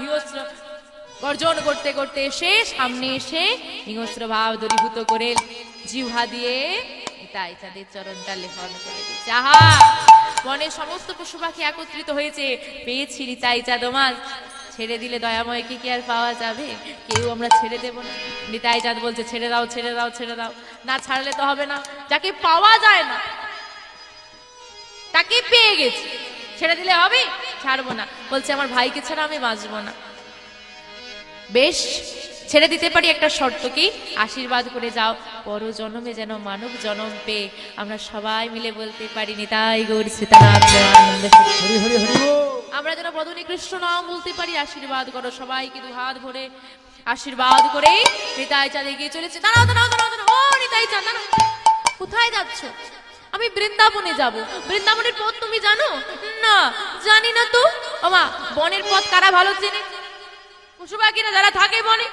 হিংস্র গর্জন করতে করতে এসে সামনে এসে হিংস্র ভাব দূরীভূত করে জিহ্বা দিয়ে তাই চাঁদের চরণটা লেখন করে দিয়েছে। আহা সমস্ত পশু পাখি একত্রিত হয়েছে, পেয়েছি নিতাই চাঁদ মাছ ছেড়ে দিলে দয়াময়কে কি আর পাওয়া যাবে? কেউ আমরা ছেড়ে দেব না। নিতাই চাঁদ বলছে, ছেড়ে দাও ছেড়ে দাও ছেড়ে দাও। না ছাড়লে তো হবে না। যাকে পাওয়া যায় না, তাকে পেয়ে গেছি। ছেড়ে দিলে হবে? ছাড়বো না। বলছে আমার ভাইকে ছাড়া আমি বাঁচবো না। বেশ ছেড়ে দিতে পারি একটা শর্ত কি? আশীর্বাদ করে যাও। পর জন্মে যেন মানব জন্ম পেয়ে আমরা সবাই মিলে বলতে পারি নিতাই গৌর সীতারাম। আমরা যেন বদনী কৃষ্ণ নাম বলতে পারি আশীর্বাদ করো সবাইকে দু হাত ভরে। আশীর্বাদ করে নিতাই চাঁদ এগিয়ে চলেছে। দাঁড়াও দাঁড়াও দাঁড়াও দাঁড়াও। ও নিতাই চাঁদ দাঁড়াও। কোথায় যাচ্ছ? আমি বৃন্দাবনে যাব। বৃন্দাবনের পথ তুমি জানো? না, জানি না তো। ওমা, বনের পথ কারা ভালো চেনে? পশু পাখিরা যারা থাকে বনে,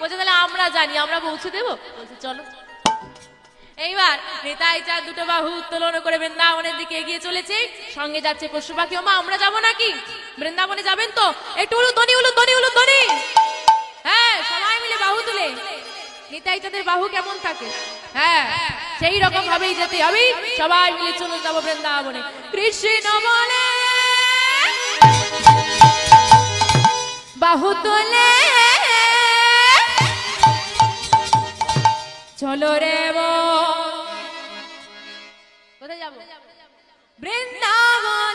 বলছে তাহলে আমরা জানি, আমরা পৌঁছে দেবো? বলছে, চলো। এইবার নেতাই চাঁদ দুটো বাহু উত্তোলন করে বৃন্দাবনের দিকে এগিয়ে চলেছে। সঙ্গে যাচ্ছে পশু পাখি ওমা, আমরা যাব নাকি? বৃন্দাবনে যাবেন তো? একটু উলু ধ্বনি উলু ধ্বনি উলু ধ্বনি। হ্যাঁ সবাই মিলে বাহু তুলে। নিতাই চাঁদের বাহু কেমন থাকে? হ্যাঁ। সেই রকম ভাবেই যেতে হবে সবাই মিলে চলে যাব বৃন্দাবনে। কৃষ্ণ বলে বাহু তোলে। চলো রে। কোথায় যাব? বৃন্দাবনে।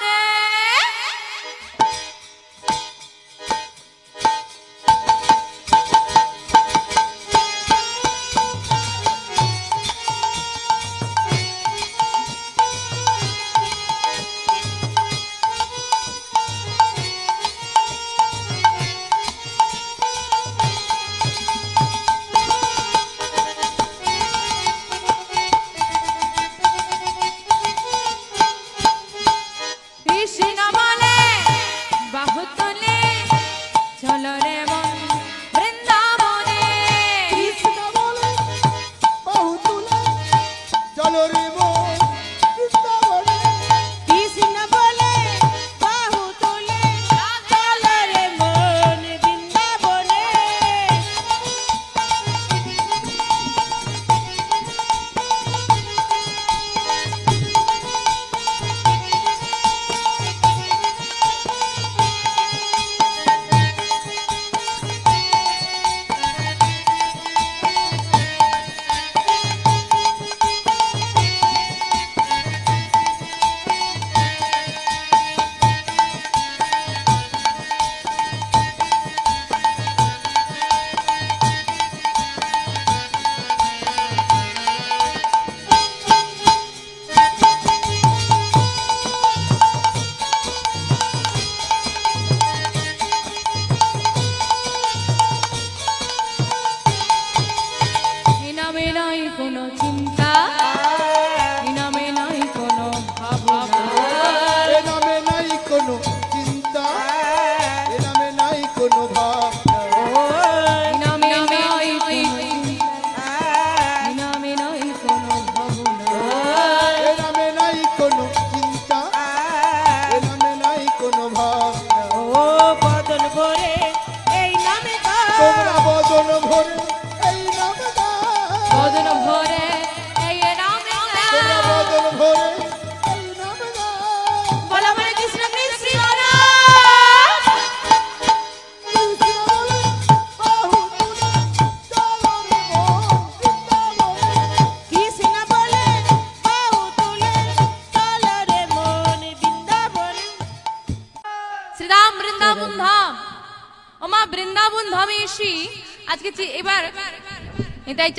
নাই কোনো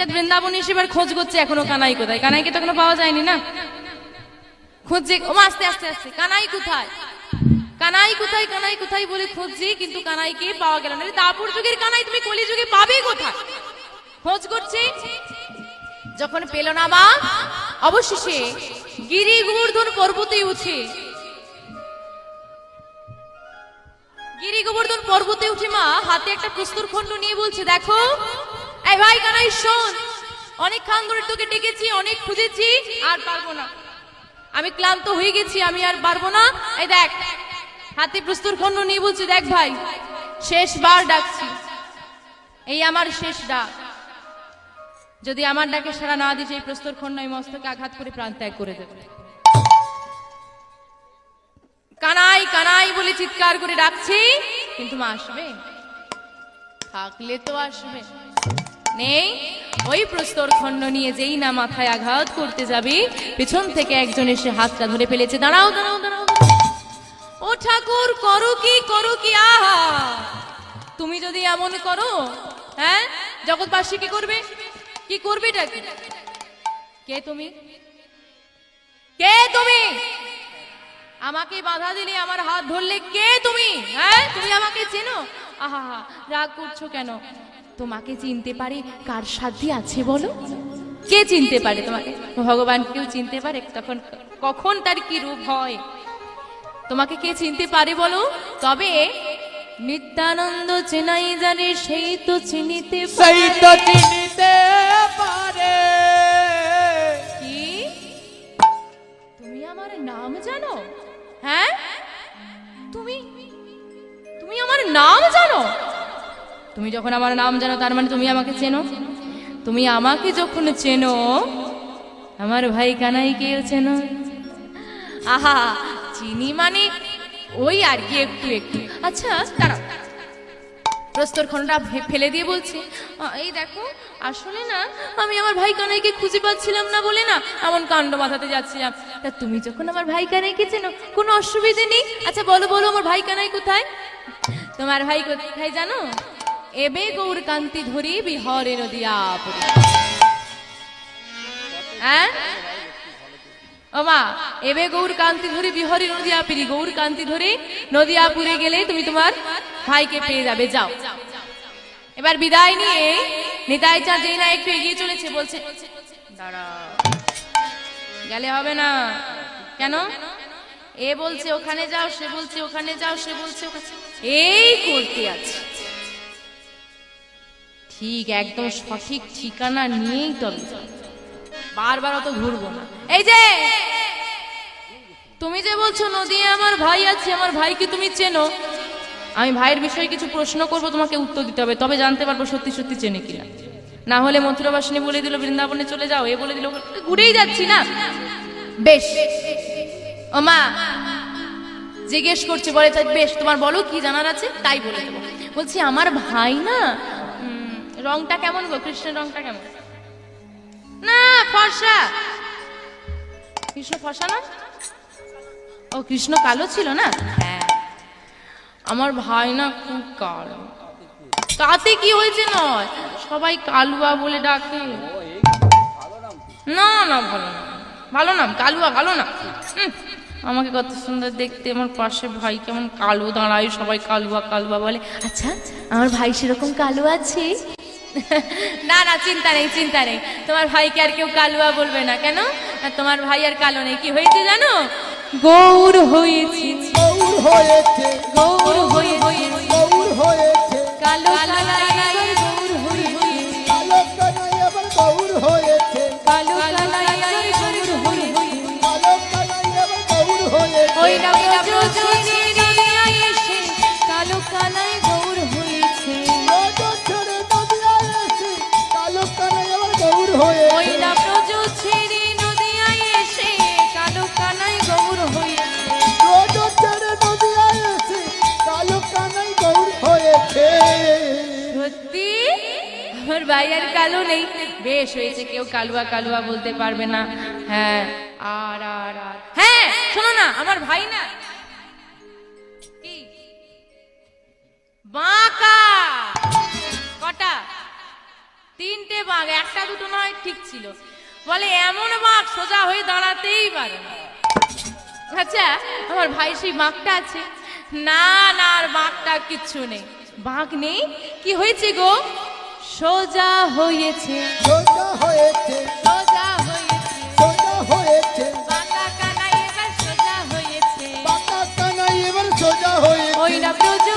এটা বৃন্দাবন এসে খোঁজ করছে এখনও কানাই কোথায়? কানাইকে তো এখনও পাওয়া যায়নি না? খুঁজছে ওমা আস্তে আস্তে আস্তে। কানাই কোথায়? কানাই কোথায় কানাই কোথায় বলে খুঁজছি, কিন্তু কানাইকে পাওয়া গেল না। দাপুর যুগের কানাই, তুমি কলি যুগে পাবে কোথায়? খোঁজ করছি। যখন পেল না মা, অবশেষে গিরি গোবর্ধন পর্বতে উঠে। গিরি গোবর্ধন পর্বতে উঠে মা, হাতে একটা প্রস্তুর খণ্ড নিয়ে বলছে, দেখো এই ভাই, কানাই, শোন। অনেক খান ধরে তোকে ডেকেছি, অনেক খুঁজেছি, আর পারব না। আমি ক্লান্ত হয়ে গেছি, আমি আর পারব না। এই দেখ, হাতে প্রস্তুর খণ্ড নিয়ে বলছি, দেখ ভাই, শেষবার ডাকছি। এই আমার শেষ ডাক। যদি আমার ডাকে সারা না দিস, এই প্রস্তর খণ্ড এই মস্তকে আঘাত করে প্রাণ ত্যাগ করে দেবে। কানাই কানাই বলে চিৎকার করে ডাকছি, কিন্তু মা আসবে? থাকলে তো আসবে। নেই? ওই প্রস্তর খণ্ড নিয়ে যেই না মাথায় আঘাত করতে যাবে, পেছন থেকে একজন এসে হাতটা ধরে ফেলেছে। দাঁড়াও দাঁড়াও দাঁড়াও। ও ঠাকুর, করো কি করো কি, আহা! তুমি যদি এমন করো হ্যাঁ? জগৎবাসী কি করবে? কি করবে কে তুমি? কে তুমি? আমাকে বাধা দিলে আমার হাত ধরলে কে তুমি? হ্যাঁ? তুমি আমাকে চেনো? আহা, রাগ করছ কেন? তোমাকে চিনতে পারে কার সাধ্যি আছে বলো? কে চিনতে পারে তোমাকে? ভগবান কেউ চিনতে পারে তখন কখন তার কি রূপ হয়? তোমাকে কে চিনতে পারে বলো? তবে নিত্যানন্দ চেনাই জানে সেই তো চিনিতে সেই তো চিনিতে পারে। তুমি যখন আমার নাম জানো, তার মানে তুমি আমাকে চেনো? তুমি আমাকে যখন চেনো, আমার ভাই কানাই কেউ চেনো? আহা, চিনি মানে ওই আর কি একটু একটু। আচ্ছা দাঁড়াও। প্রস্তর খণ্ডটা ফেলে দিয়ে বলছি। এই দেখো, আসলে না, আমি আমার ভাই কানাইকে খুঁজে পাচ্ছিলাম না বলে না এমন কাণ্ড মাথাতে যাচ্ছিলাম। তা তুমি যখন আমার ভাই কানাইকে চেনো, কোনো অসুবিধে নেই? আচ্ছা বলো বলো, আমার ভাই কানাই কোথায়? তোমার ভাই কোথায় জানো? এবে গৌর কান্তি ধরি বিহরে নদিয়া পুরী। হ্যাঁ? ও এবে গৌর কান্তি ধরে বিহরি পিরি। গৌর কান্তি ধরে নদিয়াপুরে গেলে তুমি তোমার ভাইকে পেয়ে যাবে, যাও। এবার বিদায় নিয়ে নিতাই চা যেই না একটু এগিয়ে চলেছে, বলছে, দাঁড়া, গেলে হবে না। কেন? এ বলছে, ওখানে যাও, সে বলছে, ওখানে যাও, সে বলছে এই করতে আছে। ঠিক, একদম সঠিক ঠিকানা নিয়েই তবে। বারবার অত ঘুরবো না। এই যে, তুমি যে বলছো নদী আমার ভাই আছে, আমার ভাইকে তুমি চেনো, আমি ভাইয়ের বিষয়ে কিছু প্রশ্ন করব, তোমাকে উত্তর দিতে হবে। তবে জানতে পারব সত্যি সত্যি চেনে কিনা। না হলে মথুরাবাসিনী বলে দিল, বৃন্দাবনে চলে যাও, এ বলে দিল ঘুরেই যাচ্ছি না। বেশ। ও মা, জিজ্ঞেস করছে, বলে বেশ, তোমার বলো কি জানার আছে? তাই বলে দেবো। বলছি, আমার ভাই না রংটা কেমন গো? কৃষ্ণের রংটা কেমন? না, ফর্সা। কৃষ্ণ ফর্সা না? ও, কৃষ্ণ কালো ছিল না? হ্যাঁ। আমার ভাই না খুব কালো। তাতে কি হয়েছে নয়? সবাই কালুয়া বলে ডাকে। না না, ভালো না। ভালো নাম কালুয়া ভালো না। আমাকে কত সুন্দর দেখতে। আমার পাশে ভাই কেমন কালো দাঁড়ায়, সবাই কালুয়া কালুয়া বলে আচ্ছা আমার ভাই সেরকম কালো আছে? না না চিন্তা নেই চিন্তা নেই। তোমার ভাইকে আর কেউ কালুয়া বলবে না কেন? তোমার ভাই আর কালো নেই কি হয়েছে জানো? গৌর হয়েছে। গৌর হয়েছে। গৌর হয়েছে। গৌর হয়েছে। কালো কালাই আবার গৌর হয়েছে ওই নদিয়ায় এসে কালো কানাই গৌর হয়েছে নজর ছেড়ে নদিয়ায় এসে কালো কানাই গৌর হয়েছে। সত্যি? আমার ভাই আর কালো নেই। বেশ হয়েছে কেউ কালুয়া কালুয়া বলতে পারবে না। হ্যাঁ আর আর আর। হ্যাঁ শোনো না আমার ভাই না। কি? বাঁকা! তিনটে বাঘ একটা দুটো নয় ঠিক ছিল। বলে এমন বাঘ সোজা হয়ে দাঁড়াতেই পারে না। আচ্ছা আমার ভাই সেই বাঘটা আছে। না না আর বাঘটা কিচ্ছু নেই। বাঘ নেই? কি হয়েছে গো? সোজা হয়েছে। সোজা হয়েছে। সোজা হয়েছে। সোজা হয়েছে। বাঁকা কানাই এবার সোজা হয়েছে। পাকা কানাই এবার সোজা হয়েছে। ওই না প্রজু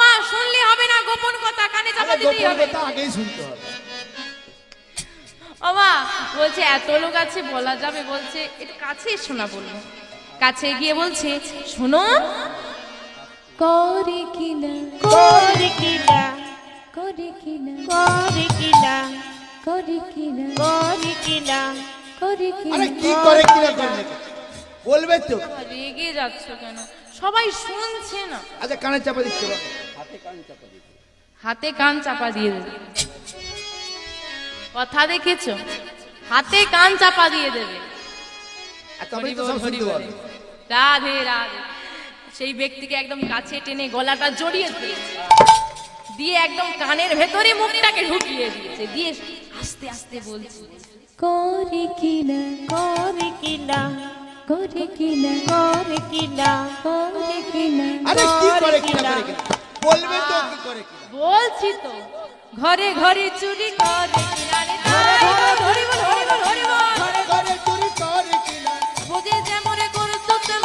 মা শুনলে হবে না গোপন কথা কানে চাপা দিতেই হবে। কথা আগেই শুনতে হবে। ও মা বলছে এত লোক আছে বলা যাবে বলছে একটু কাছে এসো না বলব। কাছে গিয়ে বলছে শোনো করে কিনা করে কিনা করে কিনা করে কিনা করে কিনা করে কিনা। করে আরে কি করে কিনা করলে বলবে তো। রেগে যাচ্ছ কেন? সবাই শুনছে না। আচ্ছা কানে চাপা দিচ্ছে বলো। হাতে কান চাপা দিয়ে দেবে। কথা দেখেছ? হাতে কান চাপা দিয়ে দেবে। রাধে রাধে। সেই ব্যক্তিকে একদম কাছে টেনে গলাটা জড়িয়ে দিয়েছে দিয়ে একদম কানের ভেতরে মুখটাকে ঢুকিয়ে দিয়েছে। দিয়ে আস্তে আস্তে বলছে করে কিনা করে কিনা করে কিনা করে কিনা। করে কিনা আরে কি করে কিনা। করে কিনা? বলবে তো কি করে কিনা? বলছি তো। ঘরে ঘরে চুরি করে কিনা রে তাই ধরি বল ধরি বল ধরি বল ঘরে ঘরে চুরি করে কিনা। বোঝে যেমনে তেমনে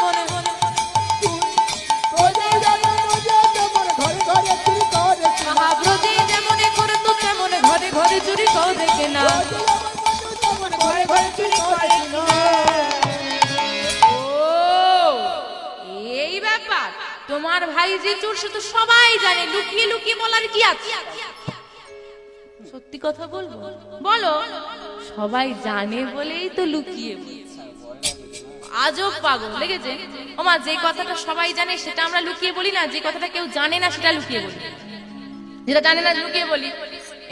মনে ঘরে ঘরে চুরি করে কিনা। ঘরে ঘরে চুরি করে কিনা। তোমার ভাই চোর, সে তো সবাই জানে। লুকিয়ে লুকিয়ে বলার কি আছে? সত্যি কথা বলব? বলো। সবাই জানে বলেই তো লুকিয়ে আজব পাগল, লেগেছে? ওমা যে কথাটা সবাই জানে, সেটা আমরা লুকিয়ে বলি না। যে কথাটা কেউ জানে না, সেটা লুকিয়ে বলি। যেটা জানে না, লুকিয়ে বলি।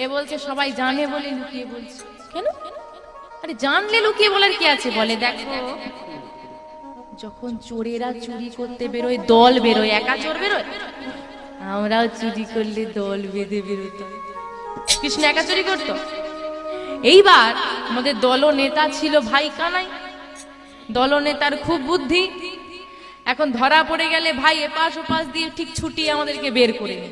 এ বলছে, সবাই জানে বলে লুকিয়ে বলছে। কেন? আরে, জানলে লুকিয়ে বলার কি আছে? বলে দেখো। যখন চোরেরা চুরি করতে বেরোয়, দল বেরোয়, একা চোর বেরোয়? আমরাও চুরি করলে দল বেঁধে বেরোতাম কৃষ্ণ একা চুরি করতো। এইবার আমাদের দল নেতা ছিল ভাই কানাই। দলনেতার খুব বুদ্ধি। এখন ধরা পড়ে গেলে ভাই এপাশ ওপাশ দিয়ে ঠিক ছুটি আমাদেরকে বের করে।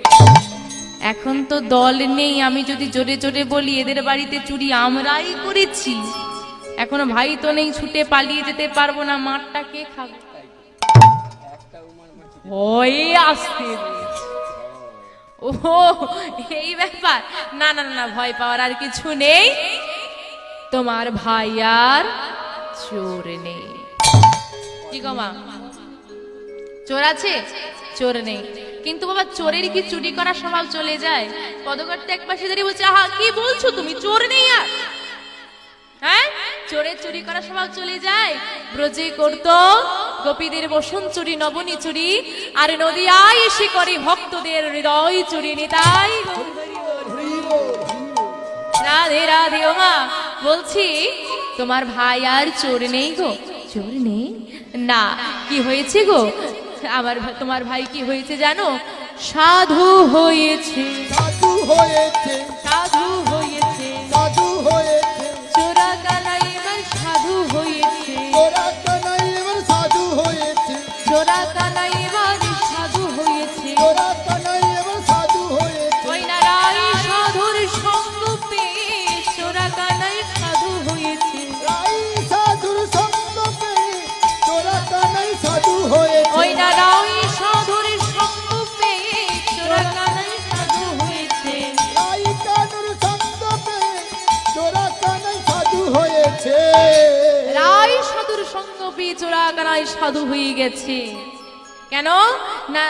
এখন তো দল নেই, আমি যদি জোরে জোরে বলি, এদের বাড়িতে চুরি আমরাই করেছি। এখনও ভাই তো নেই ছুটে পালিয়ে যেতে পারব না মাঠটা কে খাবে? ভয়ে আসতে। ও এই ব্যাপার। না না না, ভয় পাওয়ার আর কিছু নেই। তোমার ভাই আর চোর নেই। কি গো মা? চোর আছে? চোর নেই। কিন্তু বাবা চোরের কি চুরি করার স্বভাব চলে যায়? পদকর্তা এক পাশে দাঁড়িয়ে বলছে আহা কি বলছো তুমি? চোর নেই আর। হ্যাঁ? চোরের চুরি করার স্বভাব চলে যায়। ব্রজে করত গোপীদের বসন চুরি নবনী চুরি। আর নদিয়ায় এসে করে ভক্তদের হৃদয় চুরি নিতাই। রাধে রাধে ও মা বলছি তোমার ভাই আর চোর নেই গো। চোর নেই? না কি হয়েছে গো? আমার তোমার ভাই কি হয়েছে জানো? সাধু হয়েছে। সাধু হয়েছে। সাধু চোরা সাধু হয়ে গেছে। কেন? না,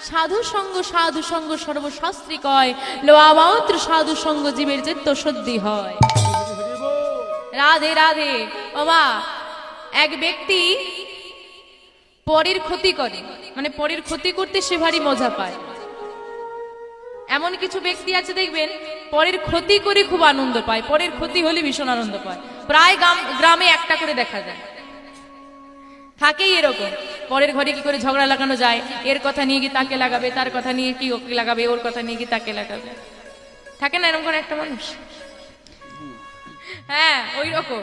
সাধু সঙ্গ সাধু সঙ্গ সর্বশাস্ত্রী কয়, লোয়া মাত্র সাধু সঙ্গ জীবের চিত্ত সদ্ধি হয়। রাধে রাধে বাবা এক ব্যক্তি পরের ক্ষতি করে মানে পরের ক্ষতি করতে সে ভারী মজা পায়। এমন কিছু ব্যক্তি আছে, দেখবেন, পরের ক্ষতি করে খুব আনন্দ পায়, পরের ক্ষতি হলে ভীষণ আনন্দ পায়। প্রায় গ্রামে একটা করে দেখা যায়। থাকেই এরকম। পরের ঘরে কি করে ঝগড়া লাগানো যায়? এর কথা নিয়ে কি তাকে লাগাবে? তার কথা নিয়ে কি ওকে লাগাবে? ওর কথা নিয়ে কি তাকে লাগাবে? থাকে না এরকম একটা মানুষ? হ্যাঁ ওই রকম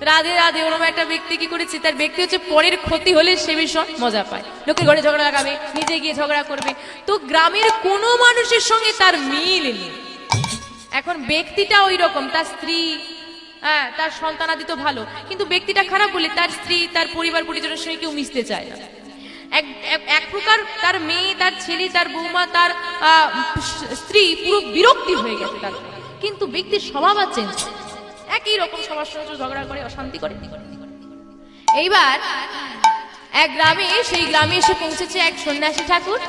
রাধে রাধে, ওরকম একটা ব্যক্তি কি করেছে? তার ব্যক্তি হচ্ছে পরের ক্ষতি হলে সে ভীষণ মজা পায়। লোকের ঘরে ঝগড়া লাগাবে, নিজে গিয়ে ঝগড়া করবে। তো গ্রামের কোনো মানুষের সঙ্গে তার মিল নেই। এখন ব্যক্তিটা ওই রকম তার স্ত্রী হ্যাঁ তার সন্তানাদি তো ভালো। কিন্তু ব্যক্তিটা খারাপ বলে তার স্ত্রী, তার পরিবার পরিজনের সঙ্গে কেউ মিশতে চায় না। এক প্রকার তার মেয়ে, তার ছেলে, তার বৌমা, তার স্ত্রী পুরো বিরক্তি হয়ে গেছে তার কিন্তু ব্যক্তির স্বভাব আর চেঞ্জ একই রকম সবার সঙ্গে ঝগড়া করে, অশান্তি করে। এইবার এক গ্রামে, সেই গ্রামে এসে পৌঁছেছে এক সন্ন্যাসী ঠাকুর।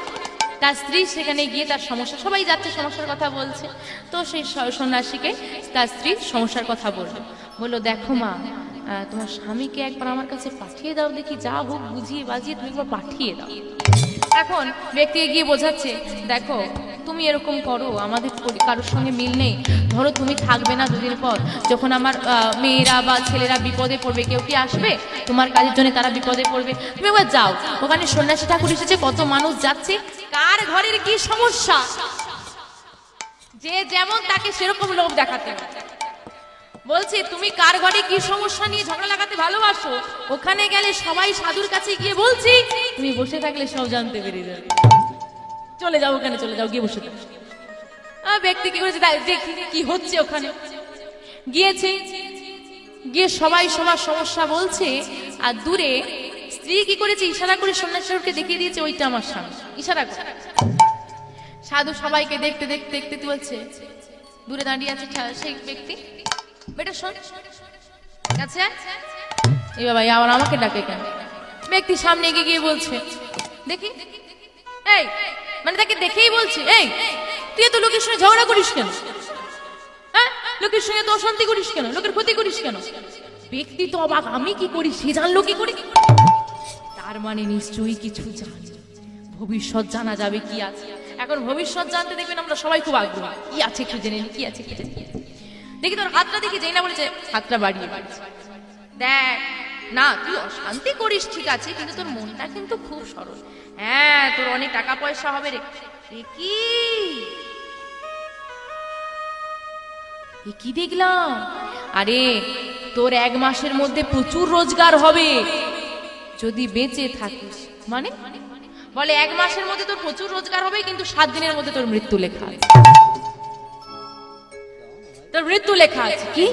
তার স্ত্রী সেখানে গিয়ে তার সমস্যা, সবাই যাচ্ছে, সমস্যার কথা বলছে। তো সেই সন্ন্যাসীকে তার স্ত্রী সমস্যার কথা বলল। বলল, দেখো মা তোমার স্বামীকে একবার আমার কাছে পাঠিয়ে দাও, দেখি যা হোক বুঝিয়ে বাজিয়ে তুমি একবার পাঠিয়ে দাও। এখন ব্যক্তি গিয়ে বোঝাচ্ছে, দেখো, তুমি এরকম করো, আমাদের কারোর সঙ্গে মিল নেই। ধরো, তুমি থাকবে না দুদিন পর। যখন আমার মেয়েরা বা ছেলেরা বিপদে পড়বে, কেউ কি আসবে? তোমার কাজের জন্য তারা বিপদে পড়বে। তুমি একবার যাও। ওখানে সন্ন্যাসী ঠাকুর এসেছে, কত মানুষ যাচ্ছে। কার ঘরের কি সমস্যা? যে যেমন তাকে সেরকম লোভ দেখাতে। বলছে, তুমি কার ঘরে কি সমস্যা নিয়ে ঝগড়া লাগাতে ভালোবাসো? ওখানে গেলে সবাই সাধুর কাছে গিয়ে বলছি, তুমি বসে থাকলে সব জানতে পেরে যাবে। চলে যাও ওখানে, চলে যাও, গিয়ে বসে ব্যক্তি কি করেছে? দেখি কি হচ্ছে ওখানে। গিয়েছে, গিয়ে সবাই সবার সমস্যা বলছে, আর দূরে স্ত্রী কি করেছে ইশারা করে সন্ন্যাসীকে দেখিয়ে দিয়েছে, ওইটা আমার স্বামী। ইশারা করে। সাধু সবাইকে দেখতে দেখতে দেখতে বলছে দূরে দাঁড়িয়ে আছে সেই ব্যক্তি। বেটা, শোন। আয়। এই বাবা আবার আমাকে ডাকে কেন? ব্যক্তি সামনে এগিয়ে গিয়ে বলছে, দেখি, এই মানে তাকে দেখেই বলছে, এই, তুই তো লোকের সঙ্গে ঝগড়া করিস কেন? হ্যাঁ? লোকের সঙ্গে তো অশান্তি করিস কেন? লোকের ক্ষতি করিস কেন? ব্যক্তি তো অবাক, আমি কি করি? সে জানলো কি করে? তার মানে নিশ্চয়ই কিছু জানি। ভবিষ্যৎ জানা যাবে কি আছে। এখন ভবিষ্যৎ জানতে দেখবেন আমরা সবাই খুব আগ্রহী। কি আছে একটু জেনে কি আছে, কি দেখি তোর হাতটা দেখি যেই না বলেছে, হাতটা বাড়িয়ে। দেখ, না, তুই অশান্তি করিস, ঠিক আছে, কিন্তু তোর মনটা কিন্তু খুব সরল। হ্যাঁ তোর অনেক টাকা পয়সা হবে রে। কি? কি দেখলাম? আরে, তোর এক মাসের মধ্যে প্রচুর রোজগার হবে। যদি বেঁচে থাকিস মানে? বলে, এক মাসের মধ্যে তোর প্রচুর রোজগার হবে, কিন্তু সাত দিনের মধ্যে তোর মৃত্যু লেখা আছে। তোর মৃত্যু লেখা আছে, কি?